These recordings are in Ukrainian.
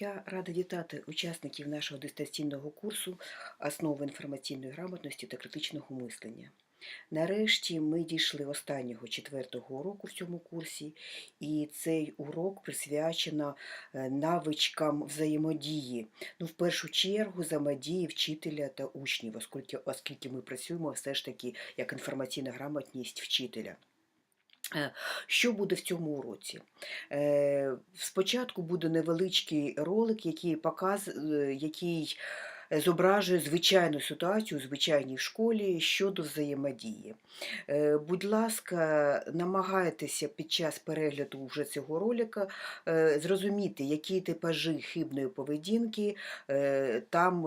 Я рада вітати учасників нашого дистанційного курсу Основи інформаційної грамотності та критичного мислення. Нарешті ми дійшли останнього четвертого уроку в цьому курсі, і цей урок присвячено е, навичкам взаємодії. Ну, в першу чергу, взаємодії вчителя та учнів, оскільки, оскільки ми працюємо все ж таки як інформаційна грамотність вчителя. Е, Що буде в цьому уроці? Е, Спочатку буде невеличкий ролик, який показ, е, який зображує звичайну ситуацію у звичайній школі щодо взаємодії. Будь ласка, намагайтеся під час перегляду вже цього ролика зрозуміти, які типажі хибної поведінки там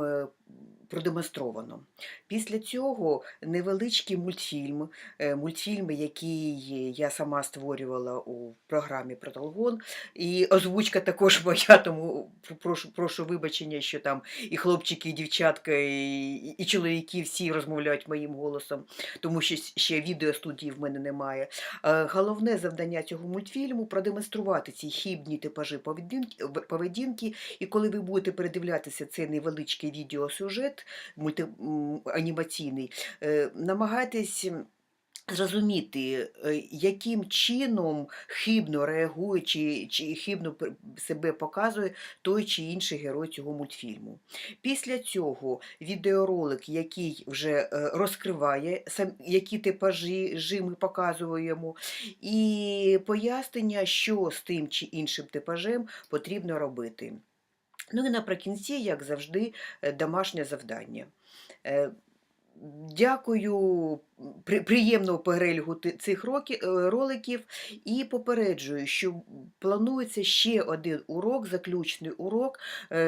продемонстровано. Після цього невеличкий мультфільм, е, мультфільми, який я сама створювала у програмі Проталгон, і озвучка також моя, тому прошу, прошу вибачення, що там і хлопчики, і дівчатка, і, і чоловіки всі розмовляють моїм голосом, тому що ще відеостудії в мене немає. Е, Головне завдання цього мультфільму продемонструвати ці хібні типажі поведінки, поведінки, і коли ви будете передивлятися цей невеличкий відеосюжет мульти, анімаційний, е, намагайтесь зрозуміти, е, яким чином хибно реагує чи, чи хибно себе показує той чи інший герой цього мультфільму. Після цього відеоролик, який вже е, розкриває, які типажі ми показуємо, і пояснення, що з тим чи іншим типажем потрібно робити. Ну і наприкінці, як завжди, е, домашнє завдання. Е, Дякую, приємного перегляду цих е, роликів і попереджую, що планується ще один урок, заключний урок.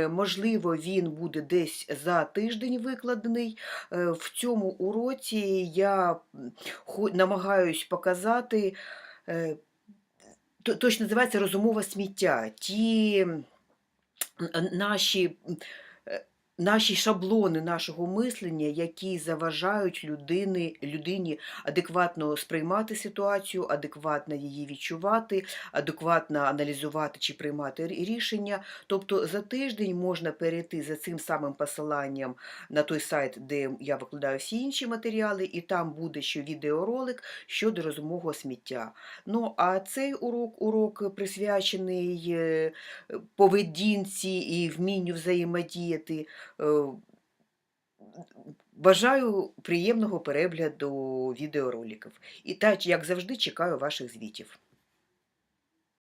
Можливо, він буде десь за тиждень викладений. В цьому уроці я намагаюсь показати, то- точно називається розумове сміття. Ті наші, наші шаблони нашого мислення, які заважають людини, людині адекватно сприймати ситуацію, адекватно її відчувати, адекватно аналізувати чи приймати рішення. Тобто за тиждень можна перейти за цим самим посиланням на той сайт, де я викладаю всі інші матеріали, і там буде ще відеоролик щодо розумового сміття. Ну а цей урок, урок присвячений е, поведінці і вмінню взаємодіяти. Е, Бажаю приємного перегляду відеороликів. І так, як завжди, чекаю ваших звітів.